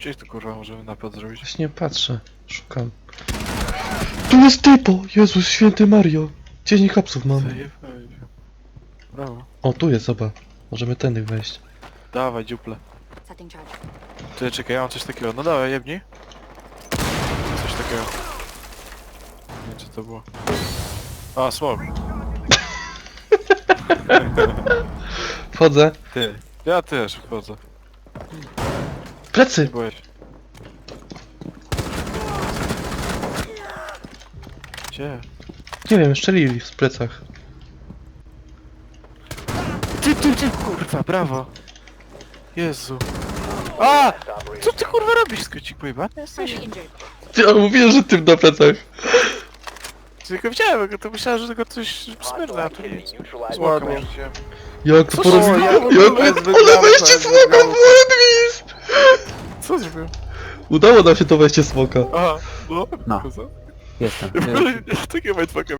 Gdzieś tu kurwa możemy napad zrobić? Właśnie patrzę, szukam. Tu jest typo! Jezus święty Mario! 10 kapsów mam. Zajebaj. Brawo. O, tu jest, zobacz. Możemy tędy wejść. Dawaj, dziuple. Setting charge. Ty, czekaj, ja mam coś takiego. No dawaj, jebnij. Coś takiego. Nie wiem, co to było. A, smok. Wchodzę. Ty. Ja też wchodzę. Nie Plecy! Gdzie? Nie wiem, szczelili w plecach. Ty, ty, ty, kurwa, brawo. Jezu. A! Co ty kurwa robisz, skocik pojebany jesteś? Ty, a mówiłem, że tym na plecach. Tylko widziałem, go, to myślałem, że tego coś smyrna, a tu nic. Jak to Co Jak... Ale smoka było Edwis! Co zrobiłem? Udało nam się to wejście smoka. Aha, no. No. Co? Jestem. Mindfucka